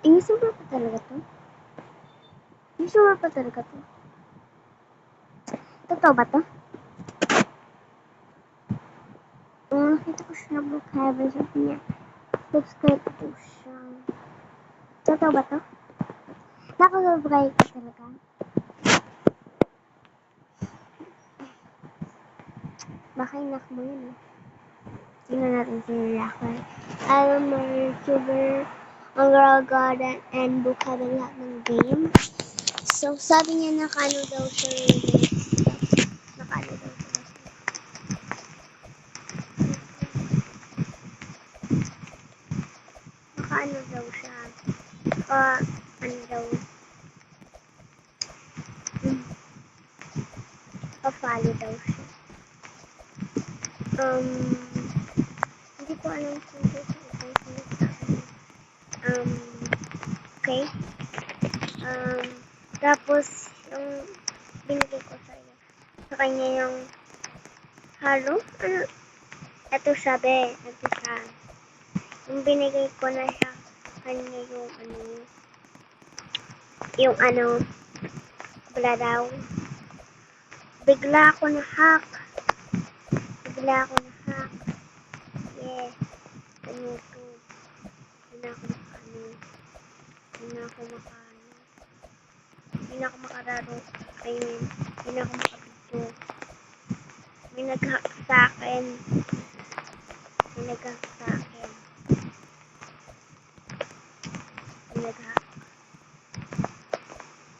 Inisura pa talaga to? Inisura pa talaga to? Totoo ba to? Kung nakita ko siya na Brookhaven, sabi niya, subscribe ko siya. Totoo ba to? Nakasubscribe ka talaga? Baka inak mo yun eh. Tingnan natin si Rocker. I'm a YouTuber, ang Garden, and Brookhaven lahat ng game. So, sabi niya nakano daw siya release. Nakano daw siya. Nakaano daw siya. Ah, ano daw. Hmm. Daw siya. Um, hindi ko alam kung ito sa Um, okay. Um, tapos, yung binigay ko sa, sa kanya yung halo. Ano? Ito sabi, ito siya. Yung binigay ko na siya kanya yung ano, yung ano, wala daw. Bigla ako na hack. Bigla ako na hack. Yeah. Sa YouTube. Hindi na ako. Hindi na ako makaano. Hindi na ako makararo. I mean, hindi na ako makabito. May nag-hack sa akin. May nag-hack sa akin. May nag-hack.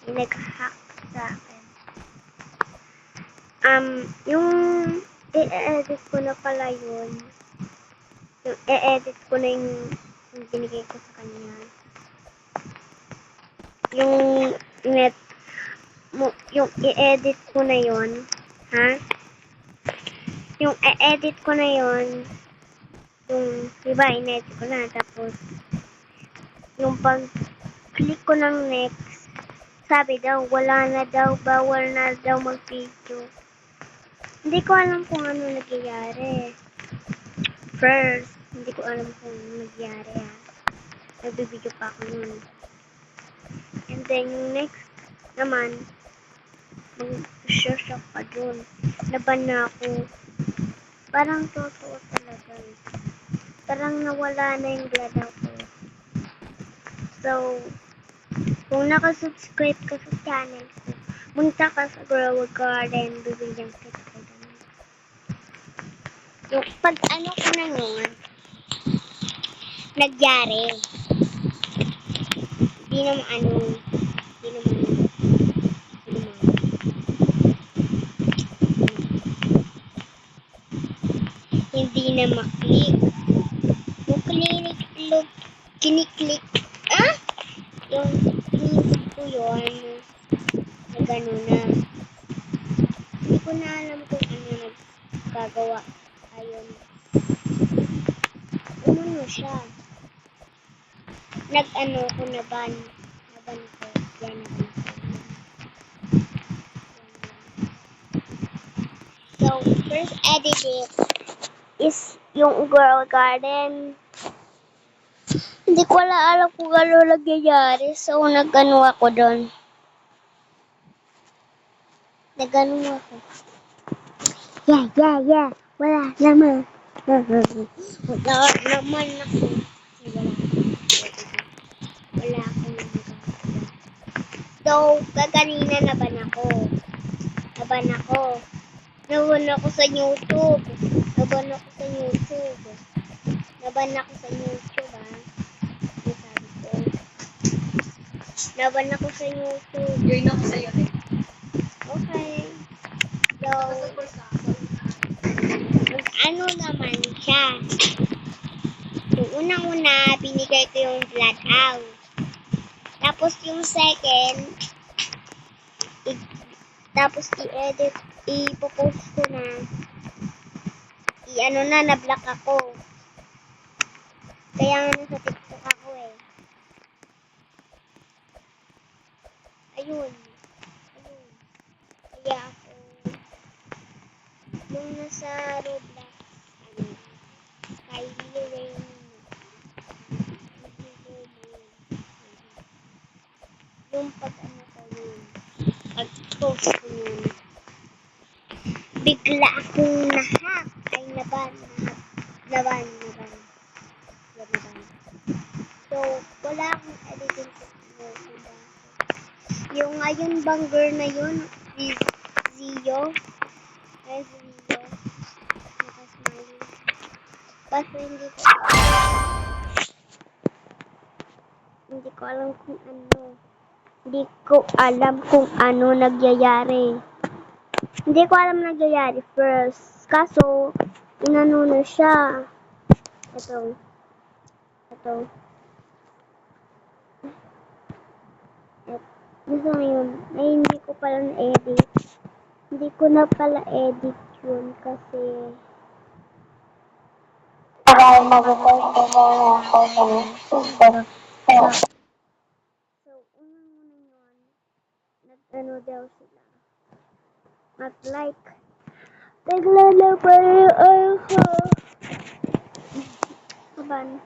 May nag-hack sa akin. Um, yung i-edit ko na pala yun. Yung i-edit ko na yung, yung binigay ko sa kanya. Yung net mo, yung i-edit ko na yun. Ha? Yung i-edit ko na yun. Yung, diba, in-edit ko na. Tapos, yung pag click ko ng next, sabi daw, wala na daw, bawal na daw mag-video. Hindi ko alam kung ano nagyayari. First, hindi ko alam kung ano nagyayari ha. Nagbibideo pa ako nun. Then, next naman, mag-share pa dun. Laban na ako. Parang totoo talaga. Parang nawala na yung blood ako. So, kung nakasubscribe ka sa channel ko, munta ka sa Grow Garden, bibigyan kita ka ganun. Yung pag ano ko na yun, nagyari. Hindi naman ano, hindi naman, hindi naman, hindi na maklik. Yung klinik, look, kiniklik, ah? Yung kiniklik ko yun, na gano'n na. Hindi ko na alam kung ano nagkagawa. Ayun. Umano siya. Nag-ano ko na ban. Naban ko. Yan, naban ko. So, first edit it is yung girl garden. Hindi ko wala alam kung ano nagyayari. So, nag-ano ako doon. Nag-ano ako. Yeah, yeah, yeah. Wala naman. Wala naman ako. Wala. Akong nagagawa. So, kaganina naban ako. Naban ako. Naban ako sa YouTube. Naban ako sa YouTube. Naban ako sa YouTube, ha? Yung sabi ko. Naban ako sa YouTube. Join ako sa'yo eh. Okay. So, ano naman siya. Yung unang-una, binigay ko yung flat out. Tapos yung second, i- tapos i-edit, i-post ko na. I-ano na, na-block ako. Kaya nga nasa TikTok ako eh. Ayun. Ayun. Kaya ako, nung nasa Roblox, ano, Kylie Rain, yung pag ano ko yun, pag-post ko yun, bigla akong nahack. Naban, naban. Yan, naban. So, wala akong editing bakit. Yung ngayon bang girl na yun, si Zio, ay Zio, nakasmiley. Kaso hindi ko hindi ko alam kung ano. Hindi ko alam kung ano nagyayari. Hindi ko alam nagyayari first. Kaso, inano na siya. Ito. Ito. Gusto yun. Ay, hindi ko pala na-edit. Hindi ko na pala edit yun kasi Para mag-post ko na sa Facebook. So, unang-una yun, nag-ano daw sila. Mag-like. Naglalabay ako. Kaban.